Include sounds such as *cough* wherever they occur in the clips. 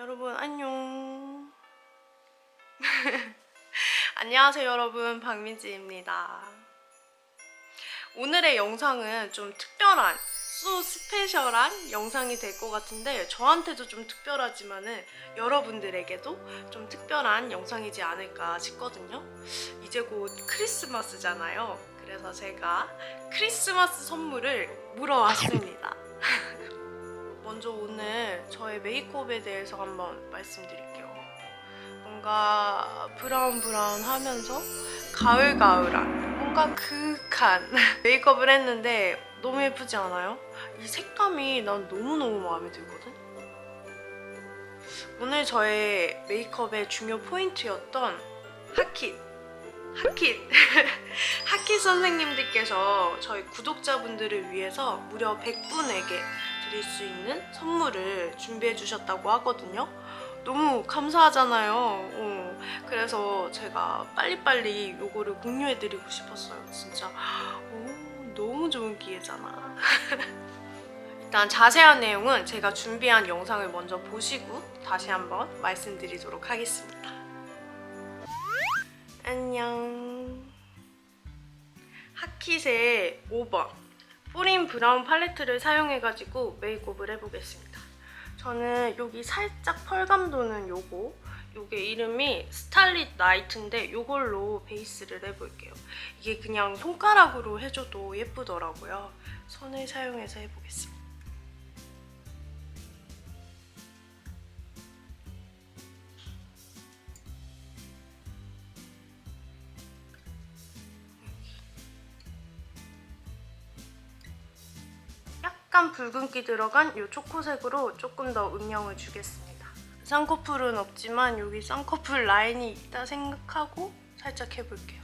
여러분 안녕. *laughs* 안녕하세요 여러분 박민지입니다. 오늘의 영상은 좀 특별한 소 스페셜한 영상이 될 것 같은데 저한테도 좀 특별하지만은 여러분들에게도 좀 특별한 영상이지 않을까 싶거든요. 이제 곧 크리스마스잖아요. 그래서 제가 크리스마스 선물을 물어왔습니다. *laughs* 먼저 오늘 저의 메이크업에 대해서 한번 말씀드릴게요. 뭔가 브라운 브라운 하면서 가을가을한 뭔가 그윽한 *laughs* 메이크업을 했는데 너무 예쁘지 않아요? 이 색감이 난 너무너무 마음에 들거든? 오늘 저의 메이크업의 중요 포인트였던 핫킷 핫킷 핫킷 선생님들께서 저희 구독자분들을 위해서 무려 100분에게 드릴 수 있는 선물을 준비해 주셨다고 하거든요. 너무 감사하잖아요. 어, 그래서 제가 빨리빨리 요거를 공유해 드리고 싶었어요. 진짜 오, 너무 좋은 기회잖아. *laughs* 일단 자세한 내용은 제가 준비한 영상을 먼저 보시고 다시 한번 말씀드리도록 하겠습니다. 안녕. 핫킷의 5번 뿌린 브라운 팔레트를 사용해가지고 메이크업을 해보겠습니다. 저는 여기 살짝 펄감 도는 요거 요게 이름이 스탈릿 나이트인데 요걸로 베이스를 해볼게요. 이게 그냥 손가락으로 해줘도 예쁘더라고요. 손을 사용해서 해보겠습니다. 약간 붉은기 들어간 이 초코색으로 조금 더 음영을 주겠습니다. 쌍꺼풀은 없지만 여기 쌍꺼풀 라인이 있다 생각하고 살짝 해볼게요.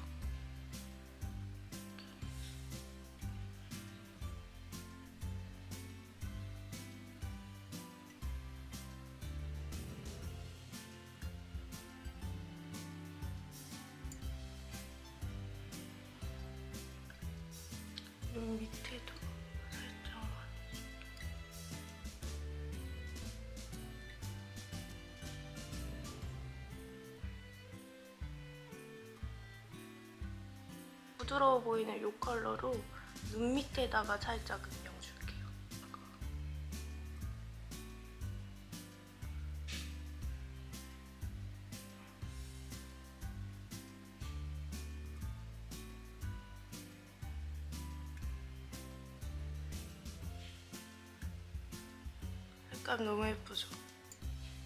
부드러워 보이는 이 컬러로 눈 밑에다가 살짝 음영 줄게요. 색감 너무 예쁘죠?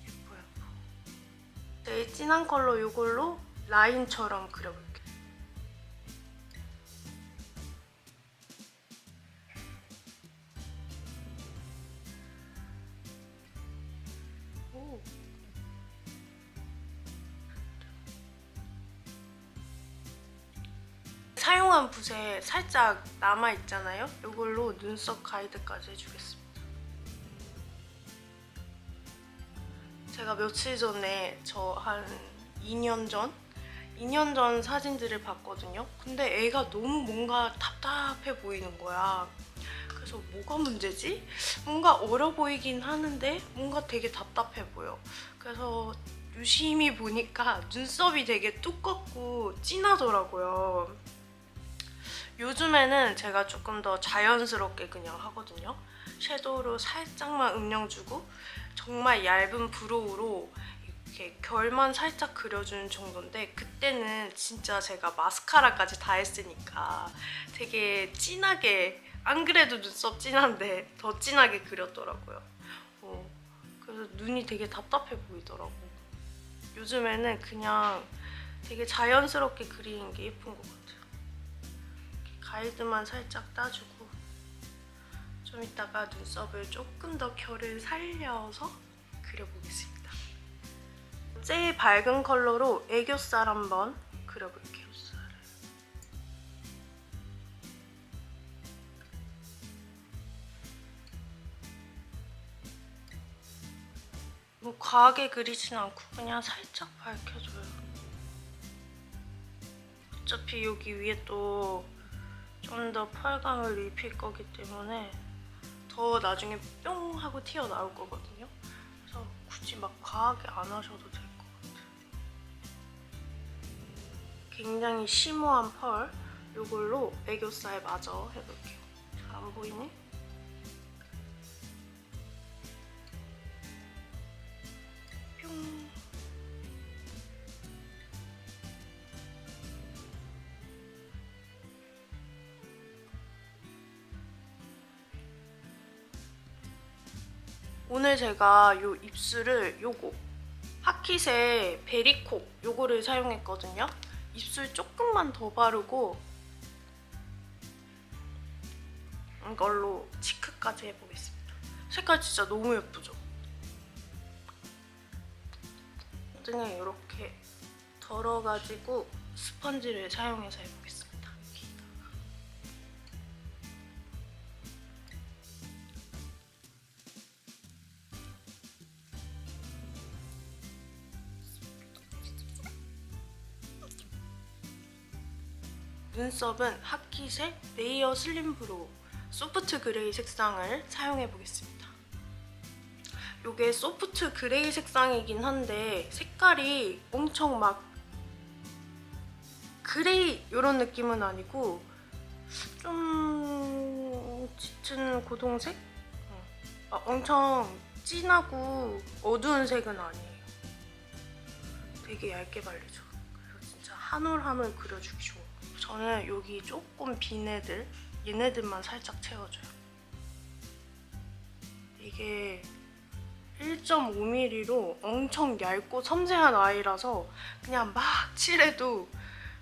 예뻐 예뻐. 제일 진한 컬러 이걸로 라인처럼 그려볼게요. 사용한 붓에 살짝 남아 있잖아요. 이걸로 눈썹 가이드까지 해주겠습니다. 제가 며칠 전에 저 한 2년 전 2년 전 사진들을 봤거든요. 근데 애가 너무 뭔가 답답해 보이는 거야. 그래서 뭐가 문제지? 뭔가 어려 보이긴 하는데 뭔가 되게 답답해 보여. 그래서 유심히 보니까 눈썹이 되게 두껍고 진하더라고요. 요즘에는 제가 조금 더 자연스럽게 그냥 하거든요. 섀도우로 살짝만 음영 주고 정말 얇은 브로우로 이렇게 결만 살짝 그려주는 정도인데 그때는 진짜 제가 마스카라까지 다 했으니까 되게 진하게 안 그래도 눈썹 진한데 더 진하게 그렸더라고요. 어, 그래서 눈이 되게 답답해 보이더라고. 요즘에는 그냥 되게 자연스럽게 그리는 게 예쁜 것 같아요. 가이드만 살짝 따주고 좀 이따가 눈썹을 조금 더 결을 살려서 그려보겠습니다. 제일 밝은 컬러로 애교살 한번 그려볼게요. 뭐 과하게 그리진 않고 그냥 살짝 밝혀줘요. 어차피 여기 위에 또 좀 더 펄감을 입힐 거기 때문에 더 나중에 뿅 하고 튀어나올 거거든요. 그래서 굳이 막 과하게 안 하셔도 될 것 같아요. 굉장히 심오한 펄 이걸로 애교살 마저 해볼게요. 잘 안 보이니? 뿅. 오늘 제가 요 입술을 요거 하킷의 베리콕 요거를 사용했거든요. 입술 조금만 더 바르고 이걸로 치크까지 해보겠습니다. 색깔 진짜 너무 예쁘죠? 등에 이렇게 덜어가지고 스펀지를 사용해서 해보겠습 눈썹은 하킷의 레이어 슬림 브로우 소프트 그레이 색상을 사용해 보겠습니다. 이게 소프트 그레이 색상이긴 한데 색깔이 엄청 막 그레이 이런 느낌은 아니고 좀 짙은 고동색? 어. 아, 엄청 진하고 어두운 색은 아니에요. 되게 얇게 발리죠. 그래서 진짜 한 올 한 올 그려주기 좋아. 저는 여기 조금 빈 애들, 얘네들만 살짝 채워줘요. 이게 1.5mm로 엄청 얇고 섬세한 아이라서 그냥 막 칠해도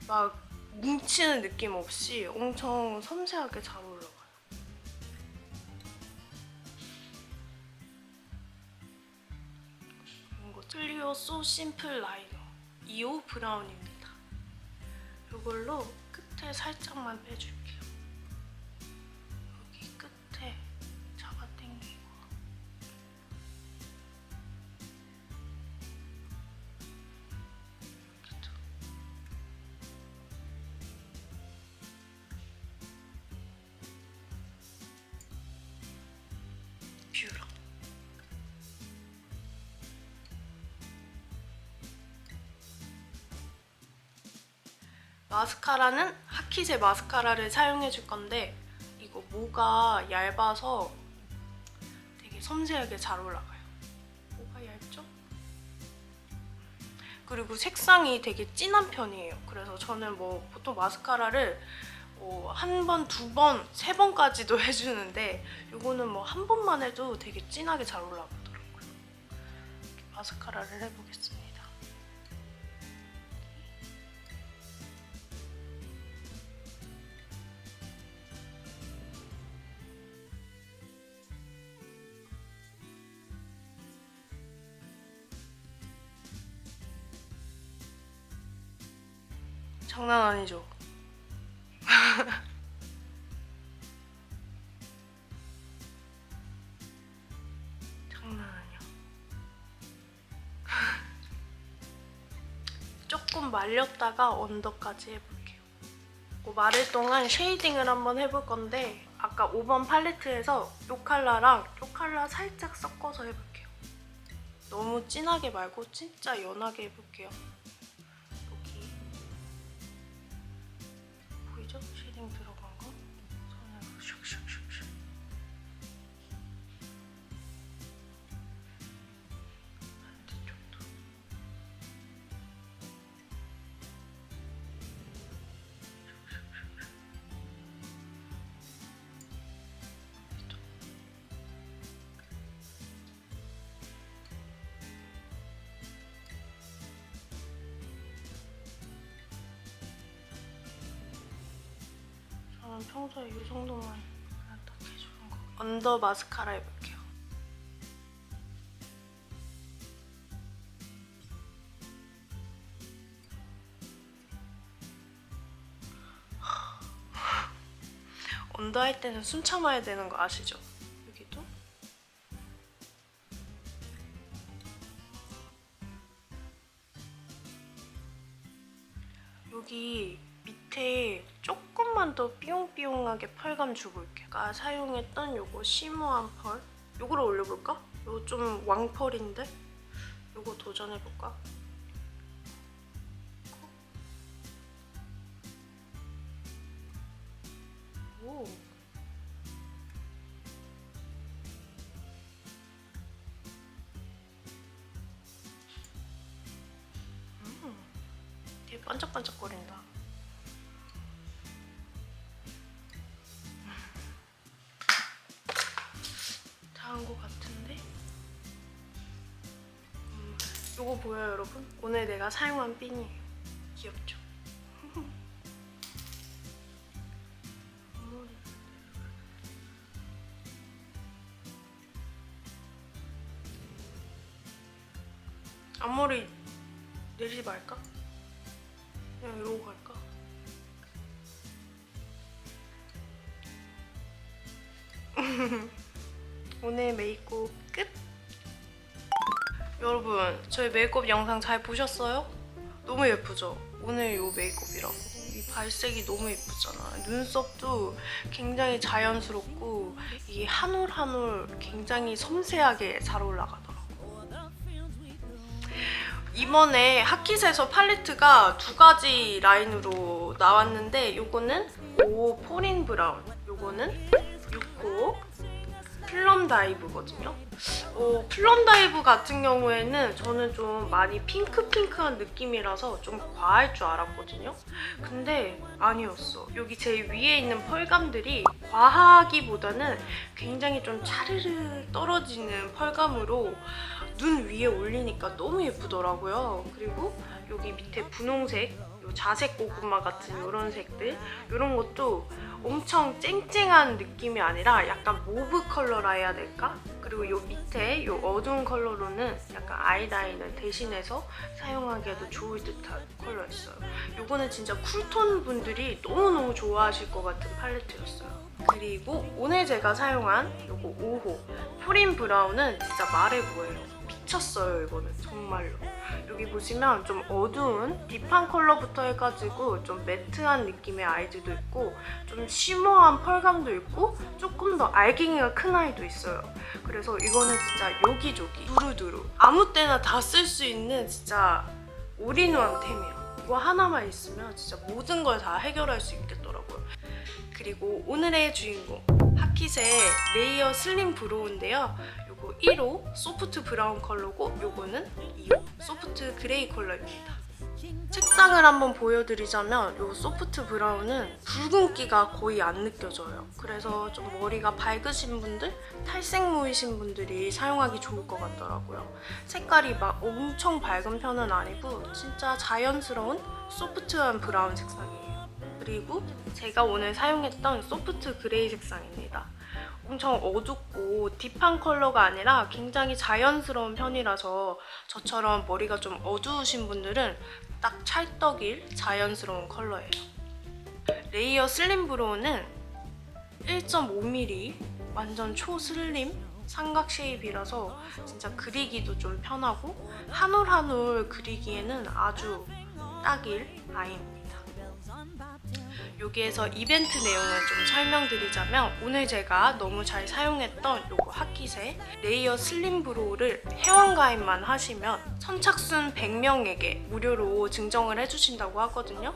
막 뭉치는 느낌 없이 엄청 섬세하게 잘 올라가요. 이거 클리오 소 심플 라이너 2호 브라운입니다. 이걸로 끝에 살짝만 빼줄게요. 여기 끝에 잡아당기고 이렇게도. 뷰러 마스카라는 하킷의 마스카라를 사용해 줄 건데 이거 모가 얇아서 되게 섬세하게 잘 올라가요. 모가 얇죠? 그리고 색상이 되게 진한 편이에요. 그래서 저는 뭐 보통 마스카라를 뭐 한 번, 두 번, 세 번까지도 *laughs* 해주는데 이거는 뭐 한 번만 해도 되게 진하게 잘 올라가더라고요. 마스카라를 해보겠습니다. 장난 아니죠? *laughs* 장난 아니야. *laughs* 조금 말렸다가 언더까지 해볼게요. 뭐 마를 동안 쉐이딩을 한번 해볼 건데 아까 5번 팔레트에서 이 컬러랑 이 컬러 살짝 섞어서 해볼게요. 너무 진하게 말고 진짜 연하게 해볼게요. 보이죠? 쉐딩 들어 저는 평소에 이 정도만 그냥 딱 해주는 거. 언더 마스카라 해볼게요. 언더 할 때는 숨 참아야 되는 거 아시죠? 여기도 여기 밑에 조금만 더 삐용삐용하게 펄감 주고. 아까 사용했던 요거 시무한 펄. 요거를 올려볼까? 요거 좀 왕펄인데? 도전해볼까? 오. 음, 되게 반짝반짝거린다. 다 보여요 여러분? 오늘 내가 사용한 핀이에요. 귀엽죠? 앞머리. *laughs* 앞머리 내리지 말까? 그냥 이러고 갈까? *laughs* 오늘 메이크업 끝! 여러분 저희 메이크업 영상 잘 보셨어요? 너무 예쁘죠? 오늘 이 메이크업이라고 이 발색이 너무 예쁘잖아 눈썹도 굉장히 자연스럽고 이게 한올 한 올 굉장히 섬세하게 잘 올라가더라고 이번에 하킷에서 팔레트가 두 가지 라인으로 나왔는데 요거는 오 포린 브라운 요거는 6호 플럼 다이브거든요. 어, 플럼 다이브 같은 경우에는 저는 좀 많이 핑크핑크한 느낌이라서 좀 과할 줄 알았거든요. 근데 아니었어. 여기 제 위에 있는 펄감들이 과하기보다는 굉장히 좀 차르르 떨어지는 펄감으로 눈 위에 올리니까 너무 예쁘더라고요. 그리고 여기 밑에 분홍색, 요 자색 고구마 같은 이런 색들, 이런 것도 엄청 쨍쨍한 느낌이 아니라 약간 모브 컬러라 해야 될까? 그리고 요 밑에 요 어두운 컬러로는 약간 아이라인을 대신해서 사용하기에도 좋을 듯한 컬러였어요. 요거는 진짜 쿨톤 분들이 너무너무 좋아하실 것 같은 팔레트였어요. 그리고 오늘 제가 사용한 요거 5호 프린 브라운은 진짜 말해 뭐예요. 미쳤어요 이거는 정말로. 여기 보시면 좀 어두운 딥한 컬러부터 해가지고 좀 매트한 느낌의 아이들도 있고 좀 쉬머한 펄감도 있고 조금 더 알갱이가 큰 아이도 있어요. 그래서 이거는 진짜 여기저기 두루두루 아무 때나 다 쓸 수 있는 진짜 올인원 템이에요. 이거 하나만 있으면 진짜 모든 걸 다 해결할 수 있겠더라고요. 그리고 오늘의 주인공 하킷의 레이어 슬림 브로우인데요. 요거 1호 소프트 브라운 컬러고 요거는 2호 소프트 그레이 컬러입니다. 색상을 한번 보여드리자면 요 소프트 브라운은 붉은기가 거의 안 느껴져요. 그래서 좀 머리가 밝으신 분들, 탈색무이신 분들이 사용하기 좋을 것 같더라고요. 색깔이 막 엄청 밝은 편은 아니고 진짜 자연스러운 소프트한 브라운 색상이에요. 그리고 제가 오늘 사용했던 소프트 그레이 색상입니다. 엄청 어둡고 딥한 컬러가 아니라 굉장히 자연스러운 편이라서 저처럼 머리가 좀 어두우신 분들은 딱 찰떡일 자연스러운 컬러예요. 레이어 슬림 브로우는 1.5mm 완전 초슬림 삼각 쉐입이라서 진짜 그리기도 좀 편하고 한 올 한 올 그리기에는 아주 딱일 아이입니다. 여기에서 이벤트 내용을 좀 설명드리자면 오늘 제가 너무 잘 사용했던 요거 하킷의 레이어 슬림 브로우를 회원 가입만 하시면 선착순 100명에게 무료로 증정을 해주신다고 하거든요.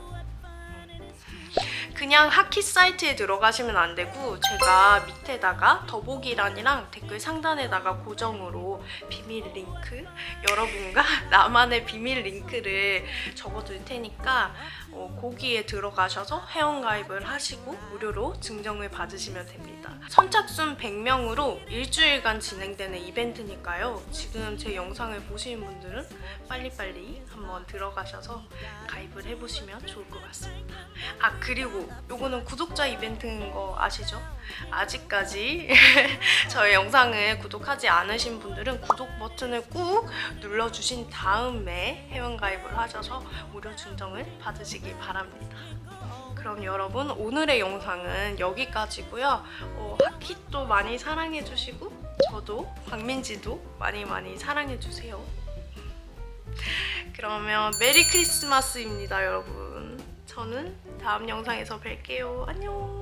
그냥 하킷 사이트에 들어가시면 안 되고 제가 밑에다가 더보기란이랑 댓글 상단에다가 고정으로 비밀 링크 여러분과 *laughs* 나만의 비밀 링크를 적어둘 테니까 어, 거기에 들어가셔서 회원가입을 하시고 무료로 증정을 받으시면 됩니다. 선착순 100명으로 일주일간 진행되는 이벤트니까요. 지금 제 영상을 보시는 분들은 빨리빨리 한번 들어가셔서 가입을 해보시면 좋을 것 같습니다. 아 그리고 요거는 구독자 이벤트인 거 아시죠? 아직까지 *laughs* 저의 영상을 구독하지 않으신 분들은 구독 버튼을 꾹 눌러주신 다음에 회원가입을 하셔서 무료 증정을 받으시길 바랍니다. 그럼 여러분 오늘의 영상은 여기까지고요. 어, 하kit도 많이 사랑해주시고 저도 박민지도 많이 많이 사랑해주세요. 그러면 메리 크리스마스입니다 여러분. 저는 다음 영상에서 뵐게요. 안녕.